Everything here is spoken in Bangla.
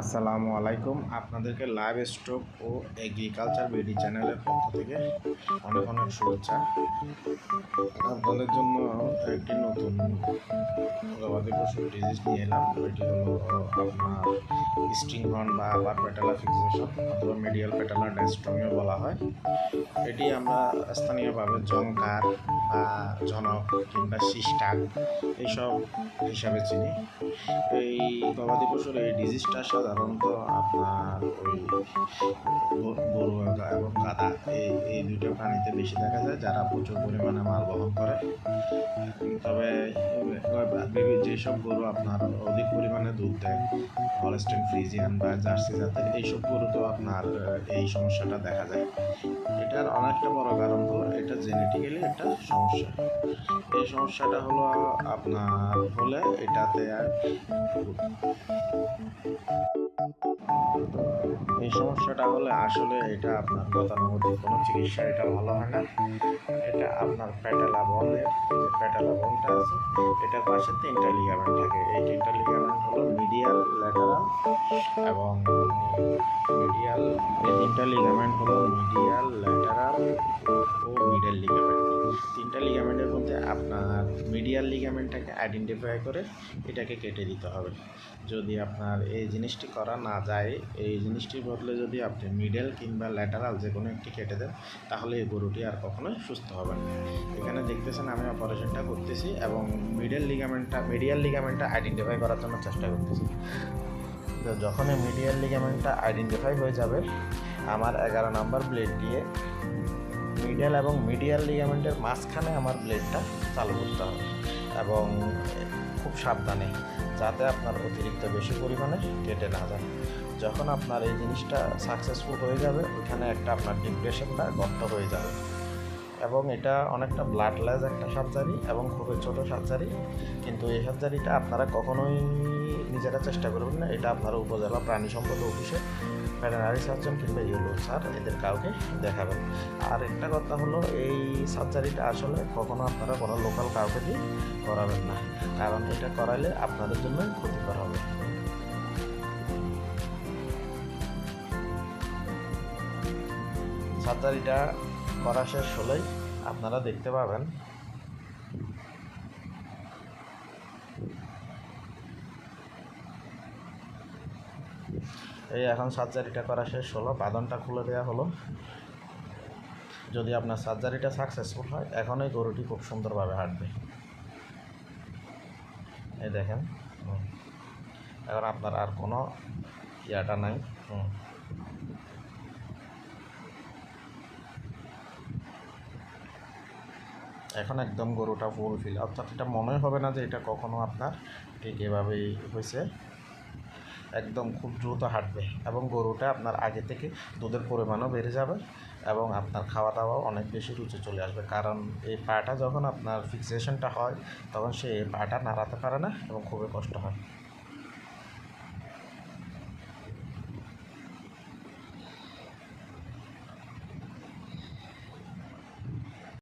আসসালামু আলাইকুম। আপনাদেরকে লাইভ স্টক ও এগ্রিকালচার বিডি চ্যানেলের পক্ষ থেকে অনেক অনেক শুভেচ্ছা। আপনাদের জন্য একটি নতুন গবাদি পশুর ডিজিজ নিয়ে এলাম। এটি হলো আপনার স্ট্রিং হর্ন বা আবার পেটালা ফিক্সেশন অথবা মিডিয়াল পেটালা ডেস্ট্রমিও বলা হয়। এটি আমরা স্থানীয়ভাবে জংকার বা জনক কিংবা সিস্টাক এইসব হিসাবে চিনি। এই গবাদি পশুর এই ডিজিজটা সাধারণত আপনার ওই গরু এবং গাদা এই এই দুটো প্রাণীতে বেশি দেখা যায় যারা প্রচুর পরিমাণে মাল বহন করে। তবে যেসব গরু আপনার অধিক পরিমাণে দুধ দেয়, হলস্টেন, ফ্রিজিয়ান বা জার্সি জাতের, এইসব গরুতেও আপনার, এই সমস্যাটা দেখা যায়। এটার অনেকটা বড় কারণ হলো এটা জেনেটিক্যালি একটা সমস্যা। এই সমস্যাটা হলো আপনার হলে এটাতে আর এই সমস্যাটা হলে আসলে এটা আপনার গতানুগতিক কোনো চিকিৎসা, এটা ভালো হয় না। এটা আপনার প্যাটালা বনের যে প্যাটেলা বনটা আছে। এটার পাশে তিনটা লিগামেন্ট থাকে। এই তিনটা লিগামেন্ট হলো মিডিয়াল ল্যাটারাল এবং মিডিয়াল এই তিনটা লিগামেন্ট হলো মিডিয়াল ল্যাটারাল ও আপনার মিডিয়াল লিগামেন্টটাকে আইডেন্টিফাই করে এটাকে কেটে দিতে হবে। যদি আপনার এই জিনিসটি করা না যায়, এই জিনিসটির বদলে যদি আপনি মিডল কিংবা ল্যাটারাল যে কোনো একটি কেটে দেন, তাহলে এই গরুটি আর কখনোই সুস্থ হবে না। এখানে দেখতেছেন আমি অপারেশনটা করতেছি এবং মিডল লিগামেন্টটা মিডিয়াল লিগামেন্টটা আইডেন্টিফাই করার জন্য চেষ্টা করতেছি। তো যখন এই মিডিয়াল লিগামেন্টটা আইডেন্টিফাই হয়ে যাবে, আমার এগারো নাম্বার ব্লেড দিয়ে মিডিয়াল এবং মিডিয়াল লিগামেন্টের মাঝখানে আমার ব্লেডটা চালু করতে হবে। এবং খুব সাবধানে যাতে আপনার অতিরিক্ত বেশি পরিমাণে কেটে না যায়। যখন আপনার এই জিনিসটা সাকসেসফুল হয়ে যাবে ওইখানে একটা আপনার ডিপ্রেশনটা গর্ত হয়ে যাবে। এবং এটা অনেকটা ব্লাডলেস একটা সার্জারি এবং খুবই ছোটো সার্জারি কিন্তু এই সার্জারিটা আপনারা কখনোই নিজেরা চেষ্টা করবেন না। এটা আপনারা উপজেলা প্রাণী সম্পদ অফিসে ভেটেনারি সার্জন কিংবা ইউলো স্যার এদের কাউকে দেখাবেন। আর একটা কথা হলো, এই সার্জারিটা আসলে কখনো আপনারা কোনো লোকাল কাউকে দিয়ে করাবেন না। কারণ এটা করালে আপনাদের জন্য ক্ষতিকর হবে। সার্জারিটা করা শেষ হলেই আপনারা দেখতে পাবেন। এই এখন সার্জারিটা করা শেষ হলো বাদনটা খুলে দেওয়া হলো। যদি আপনার সার্জারিটা সাকসেসফুল হয়, এখন এই গরুটি খুব সুন্দরভাবে হাঁটবে। এই দেখেন। এখন আপনার আর কোনো ইয়াটা নাই, হুম। এখন একদম গরুটা ফুল ফিল অর্থাৎ এটা মনে হবে না যে এটা কখনো আপনার ঠিক এভাবেই হয়েছে। একদম খুব দ্রুত হাঁটবে এবং গরুটা আপনার আগে থেকে দুধের পরিমাণও বেড়ে যাবে এবং আপনার খাওয়া দাওয়াও অনেক বেশি রুচি চলে আসবে। কারণ এই পাটা যখন আপনার ফিক্সেশনটা হয়, তখন সে পাটা নাড়াতে পারে না এবং খুবই কষ্ট হয়।